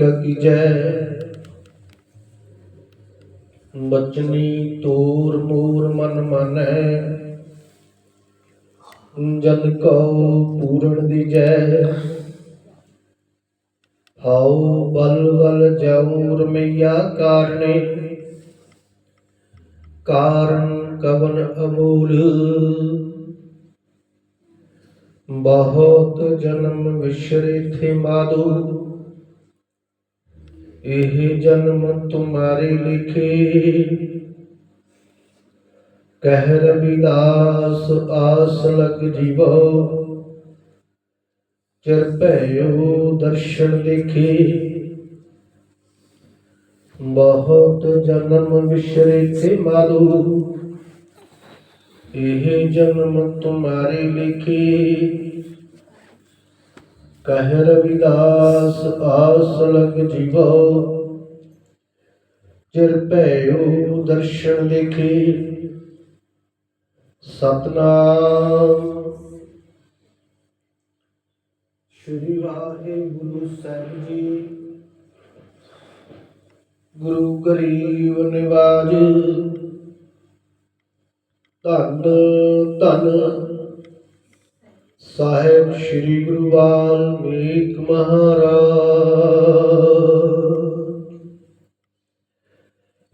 ਕਾ ਕੀਜੈ ਬਚਨੀ ਤੋਰ ਮੋਰ ਮਨ ਮਾਨੈ। ਜਨ ਕੋ ਪੂਰਨ ਦੀਜੈ ਹਾਉ ਬਲ ਬਲ ਜਾਉ ਰਮਈਆ ਕਾਰਨੇ। ਕਾਰਨ ਕਵਨ ਅਮੂਲ। ਬਹੁਤ ਜਨਮ ਵਿਸ਼ਰੇ ਥੇ ਮਾਦੂ ਇਹ ਜਨਮ ਤੁਮਾਰੇ ਲਿਖੇ। ਕਹਿ ਰਵਿਦਾਸ, ਆਸ ਲਗ ਜੀਵੋ। ਚਿਰ ਭਇਓ ਦਰਸ਼ਨ ਦੇਖੇ। ਬਹੁਤ ਜਨਮ ਵਿਸ਼ਰੇ ਤੇ ਮਾਰੂ। ਇਹ ਜਨਮ ਤੁਮਾਰੇ ਲਿਖੇ। ਕਹਿ ਰਵਿਦਾਸ ਆਸ ਲਗ ਜੀਵੋ। ਚਿਰ ਭਇਓ ਦਰਸ਼ਨ ਦੇਖੇ। ਸਤਨਾਮ। ਸ਼੍ਰੀ ਵਾਹਿਗੁਰੂ ਸਾਹਿਬ ਜੀ। ਗੁਰੂ ਗਰੀਬ ਨਿਵਾਜ। ਧੰਨ ਧੰਨ ਸਾਹਿਬ ਸ੍ਰੀ ਗੁਰੂ ਵਾਲਮੀਕ ਮਹਾਰਾਜ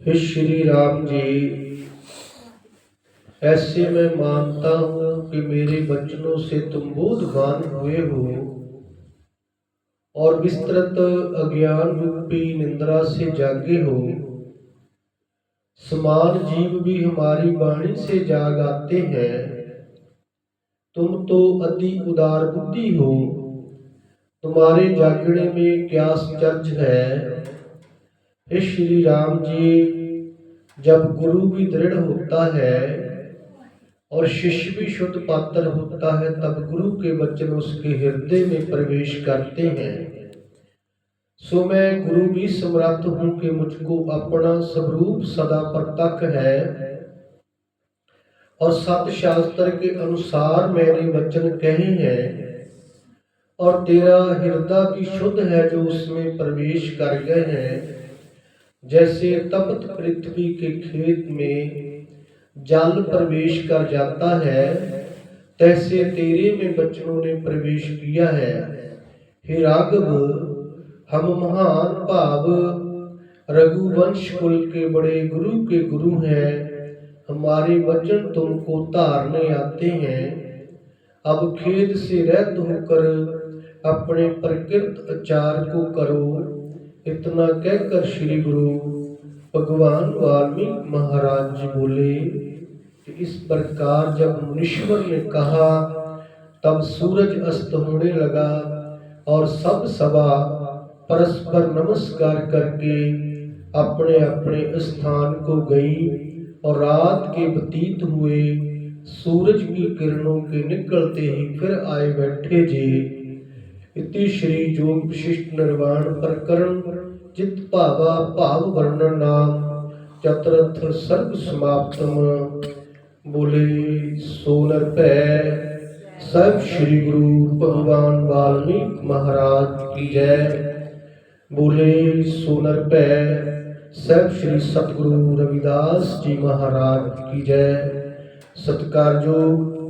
हे श्री राम जी ऐसे मैं मानता हूँ कि मेरे वचनों से तुम बोधवान हुए हो और विस्तृत अज्ञान रूपी निंद्रा से जागे हो समान जीव भी हमारी वाणी से जाग आते हैं तुम तो अति उदार बुद्धि हो। तुम्हारे जागने में क्या चर्च है। हे श्री राम जी, जब गुरु भी दृढ़ होता है और शिष्य भी शुद्ध पात्र होता है, तब गुरु के वचन उसके हृदय में प्रवेश करते हैं। सो मैं गुरु भी समर्थ हूँ कि मुझको अपना स्वरूप सदा प्रतक है। और सत शास्त्र के अनुसार मैंने वचन कहे हैं। और तेरा हृदय भी शुद्ध है जो उसमें प्रवेश कर गए हैं। जैसे तपत पृथ्वी के खेत में जल प्रवेश कर जाता है, तैसे तेरे में बच्चों ने प्रवेश किया है। हे राघव, हम महान भाव रघुवंश कुल के बड़े गुरु के गुरु हैं। हमारे वचन तुमको धारने आते हैं। अब खेद से रहित होकर अपने प्रकृत आचार को करो। इतना कहकर श्री गुरु भगवान वाल्मीकि महाराज जी बोले कि इस प्रकार जब मुनीश्वर ने कहा, तब सूरज अस्त होने लगा और सब सभा परस्पर नमस्कार करके अपने अपने स्थान को गई। और रात के बतीत हुए सूरज की किरणों के निकलते ही फिर आए बैठे जे। इति श्री जोग विशिष्ट निर्वाण प्रकरण चित भावा भाव वर्णन नाम, चतुर्थ सर्ग समाप्तम। बोले, सोनर पै, सब श्री गुरु भगवान वाल्मीकि महाराज की जय। बोले, सोनर पै सब श्री सतगुरु रविदास जी महाराज की जय सत्कारजोग